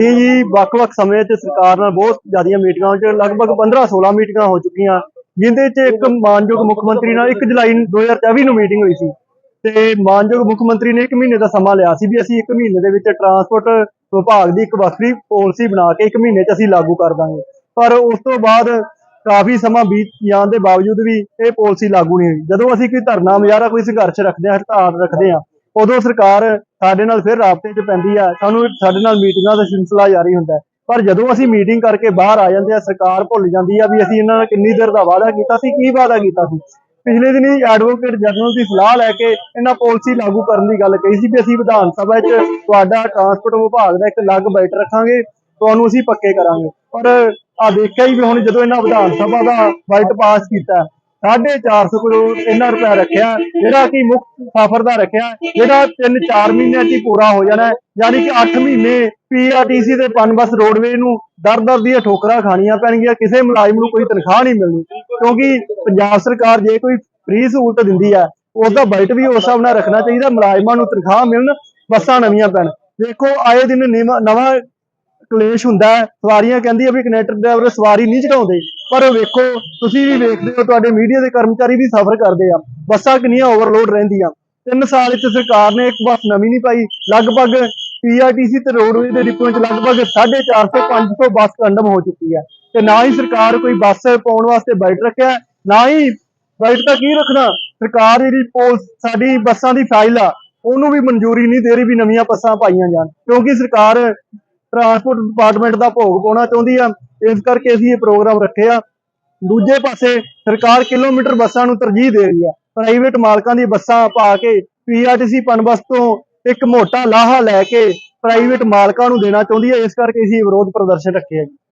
ਇਹ ਜੀ ਵੱਖ-ਵੱਖ ਸਮੇਂ ਤੇ ਸਰਕਾਰ ਨਾਲ ਬਹੁਤ ਜ਼ਿਆਦੀਆਂ ਮੀਟਿੰਗਾਂ ਚ ਲਗਭਗ 15-16 ਮੀਟਿੰਗਾਂ ਹੋ ਚੁੱਕੀਆਂ, ਜਿੰਦੇ ਚ ਇੱਕ ਮਾਨਯੋਗ ਮੁੱਖ ਮੰਤਰੀ ਨਾਲ 1 ਜੁਲਾਈ 2024 ਨੂੰ ਮੀਟਿੰਗ ਹੋਈ ਸੀ। ਤੇ ਮਾਨਯੋਗ ਮੁੱਖ ਮੰਤਰੀ ਨੇ 1 ਮਹੀਨੇ ਦਾ ਸਮਾਂ ਲਿਆ ਸੀ ਵੀ ਅਸੀਂ 1 ਮਹੀਨੇ ਦੇ ਵਿੱਚ ਟਰਾਂਸਪੋਰਟ ਵਿਭਾਗ ਦੀ ਇੱਕ ਵੱਖਰੀ ਪਾਲਿਸੀ ਬਣਾ ਕੇ 1 ਮਹੀਨੇ ਚ ਅਸੀਂ ਲਾਗੂ ਕਰ ਦਾਂਗੇ। ਪਰ ਉਸ ਤੋਂ ਬਾਅਦ ਕਾਫੀ ਸਮਾਂ ਬੀਤ ਜਾਣ ਦੇ ਬਾਵਜੂਦ ਵੀ ਇਹ ਪਾਲਿਸੀ ਲਾਗੂ ਨਹੀਂ ਹੋਈ। ਜਦੋਂ ਅਸੀਂ ਕੋਈ ਧਰਨਾ, ਮੁਜ਼ਾਹਰਾ ਕੋਈ ਸੰਘਰਸ਼ ਰੱਖਦੇ ਹਾਂ, ਹੜਤਾਲ ਰੱਖਦੇ ਹਾਂ ਉਦੋਂ ਸਰਕਾਰ ਸਾਡੇ ਨਾਲ ਫਿਰ ਰਾਬਤੇ 'ਚ ਪੈਂਦੀ ਆ, ਸਾਨੂੰ ਸਾਡੇ ਨਾਲ ਮੀਟਿੰਗਾਂ ਦਾ ਸਿਲਸਿਲਾ ਜਾਰੀ ਹੁੰਦਾ ਪਰ ਜਦੋਂ ਅਸੀਂ ਮੀਟਿੰਗ ਕਰਕੇ ਬਾਹਰ ਆ ਜਾਂਦੇ ਆ, ਸਰਕਾਰ ਭੁੱਲ ਜਾਂਦੀ ਆ ਵੀ ਅਸੀਂ ਇਹਨਾਂ ਨਾਲ ਕਿੰਨੀ ਦੇਰ ਦਾ ਵਾਅਦਾ ਕੀਤਾ ਸੀ, ਕੀ ਵਾਅਦਾ ਕੀਤਾ ਸੀ? ਪਿਛਲੇ ਦਿਨੀ ਐਡਵੋਕੇਟ ਜਨਰਲ ਦੀ ਸਲਾਹ ਲੈ ਕੇ ਇਹਨਾਂ ਪਾਲਿਸੀ ਲਾਗੂ ਕਰਨ ਦੀ ਗੱਲ ਕਹੀ ਸੀ ਵੀ ਅਸੀਂ ਵਿਧਾਨ ਸਭਾ 'ਚ ਤੁਹਾਡਾ ਟਰਾਂਸਪੋਰਟ ਵਿਭਾਗ ਦਾ ਇੱਕ ਅਲੱਗ ਬਜਟ ਰੱਖਾਂਗੇ, ਤੁਹਾਨੂੰ ਅਸੀਂ ਪੱਕੇ ਕਰਾਂਗੇ। ਪਰ ਆ ਦੇਖਿਆ ਹੀ ਵੀ ਹੁਣ ਜਦੋਂ ਇਹਨਾਂ ਵਿਧਾਨ ਸਭਾ ਦਾ ਬਜਟ ਪਾਸ ਕੀਤਾ 450 ਕਰੋੜ ਇਹਨਾਂ ਰੁਪਏ ਰੱਖਿਆ, ਜਿਹੜਾ ਕਿ ਮੁੱਖ ਸਫਰ ਦਾ ਰੱਖਿਆ, ਜਿਹੜਾ 3-4 ਮਹੀਨਿਆਂ 'ਚ ਹੀ ਪੂਰਾ ਹੋ ਜਾਣਾ ਯਾਨੀ ਕਿ 8 ਮਹੀਨੇ ਪੀਆਰਟੀਸੀ ਤੇ ਪਨਬਸ ਰੋਡਵੇ ਨੂੰ ਦਰ-ਦਰ ਦੀਆਂ ਠੋਕਰਾਂ ਖਾਣੀਆਂ ਪੈਣਗੀਆਂ, ਕਿਸੇ ਮੁਲਾਜ਼ਮ ਨੂੰ ਕੋਈ ਤਨਖਾਹ ਨਹੀਂ ਮਿਲਣੀ, ਕਿਉਂਕਿ ਪੰਜਾਬ ਸਰਕਾਰ ਜੇ ਕੋਈ ਫ੍ਰੀ ਸਹੂਲਤ ਦਿੰਦੀ ਹੈ ਉਸ ਦਾ ਬਜਟ ਵੀ ਉਸ ਹਿਸਾਬ ਨਾਲ ਰੱਖਣਾ ਚਾਹੀਦਾ, ਮੁਲਾਜ਼ਮਾਂ ਨੂੰ ਤਨਖਾਹ ਮਿਲਣ, ਬੱਸਾਂ ਨਵੀਆਂ ਪੈਣ। ਦੇਖੋ, ਆਏ ਦਿਨ ਨਿਮ- ਨਵਾਂ ਕਲੇਸ਼ ਹੁੰਦਾ ਹੈ, ਸਵਾਰੀਆਂ ਕਹਿੰਦੀਆਂ ਵੀ ਕਨੈਕਟਰ ਡਰਾਈਵਰ ਸਵਾਰੀ ਨਹੀਂ ਚੜਾਉਂਦੇ। ਪਰ ਵੇਖੋ, ਤੁਸੀਂ ਵੀ ਵੇਖਦੇ ਹੋ, ਤੁਹਾਡੇ ਮੀਡੀਆ ਦੇ ਕਰਮਚਾਰੀ ਵੀ ਸਫਰ ਕਰਦੇ ਆ। ਬੱਸਾਂ ਕਿੰਨੀਆਂ ਓਵਰਲੋਡ ਰਹਿੰਦੀਆਂ। ਤਿੰਨ ਸਾਲ ਵਿੱਚ ਸਰਕਾਰ ਨੇ ਇੱਕ ਬੱਸ ਨਵੀਂ ਨਹੀਂ ਪਾਈ। ਲਗਭਗ ਪੀਆਰਟੀਸੀ ਤੇ ਰੋਡਵੇਜ਼ ਦੇ ਡਿਪੂਆਂ 'ਚ ਲਗਭਗ 450 500 ਬੱਸ ਕੰਡਮ ਹੋ ਚੁੱਕੀ ਹੈ। ਤੇ ਨਾ ਹੀ ਸਰਕਾਰ ਕੋਈ ਬੱਸ ਪਾਉਣ ਵਾਸਤੇ ਬਜਟ ਰੱਖਿਆ ਨਾ ਹੀ ਬਜਟ ਤਾਂ ਕੀ ਰੱਖਣਾ? ਸਰਕਾਰ ਜਿਹੜੀ ਪੋਲ ਸਾਡੀ ਬੱਸਾਂ ਦੀ ਫਾਈਲ ਆ, ਉਹਨੂੰ ਵੀ ਮਨਜ਼ੂਰੀ ਨਹੀਂ ਦੇ ਰਹੀ ਵੀ ਨਵੀਆਂ ਬੱਸਾਂ ਪਾਈਆਂ ਜਾਣ। ਕਿਉਂਕਿ ਸਰਕਾਰ ਟਰਾਂਸਪੋਰਟ ਡਿਪਾਰਟਮੈਂਟ ਦਾ ਭੋਗ ਪਾਉਣਾ ਚਾਹੁੰਦੀ ਆ। ਇਸ ਕਰਕੇ ਅਸੀਂ ਇਹ ਪ੍ਰੋਗਰਾਮ ਰੱਖਿਆ ਦੂਜੇ ਪਾਸੇ ਸਰਕਾਰ ਕਿਲੋਮੀਟਰ ਬੱਸਾਂ ਨੂੰ ਤਰਜੀਹ ਦੇ ਰਹੀ ਆ। ਪ੍ਰਾਈਵੇਟ ਮਾਲਕਾਂ ਦੀ ਬੱਸਾਂ ਪਾ ਕੇ ਪੀਆਰਟੀਸੀ ਪਨਬਸ ਤੋਂ ਇੱਕ ਮੋਟਾ ਲਾਹਾ ਲੈ ਕੇ ਪ੍ਰਾਈਵੇਟ ਮਾਲਕਾਂ ਨੂੰ ਦੇਣਾ ਚਾਹੁੰਦੀ ਹੈ ਇਸ ਕਰਕੇ ਅਸੀਂ ਵਿਰੋਧ ਪ੍ਰਦਰਸ਼ਨ ਰੱਖਿਆ ਜੀ।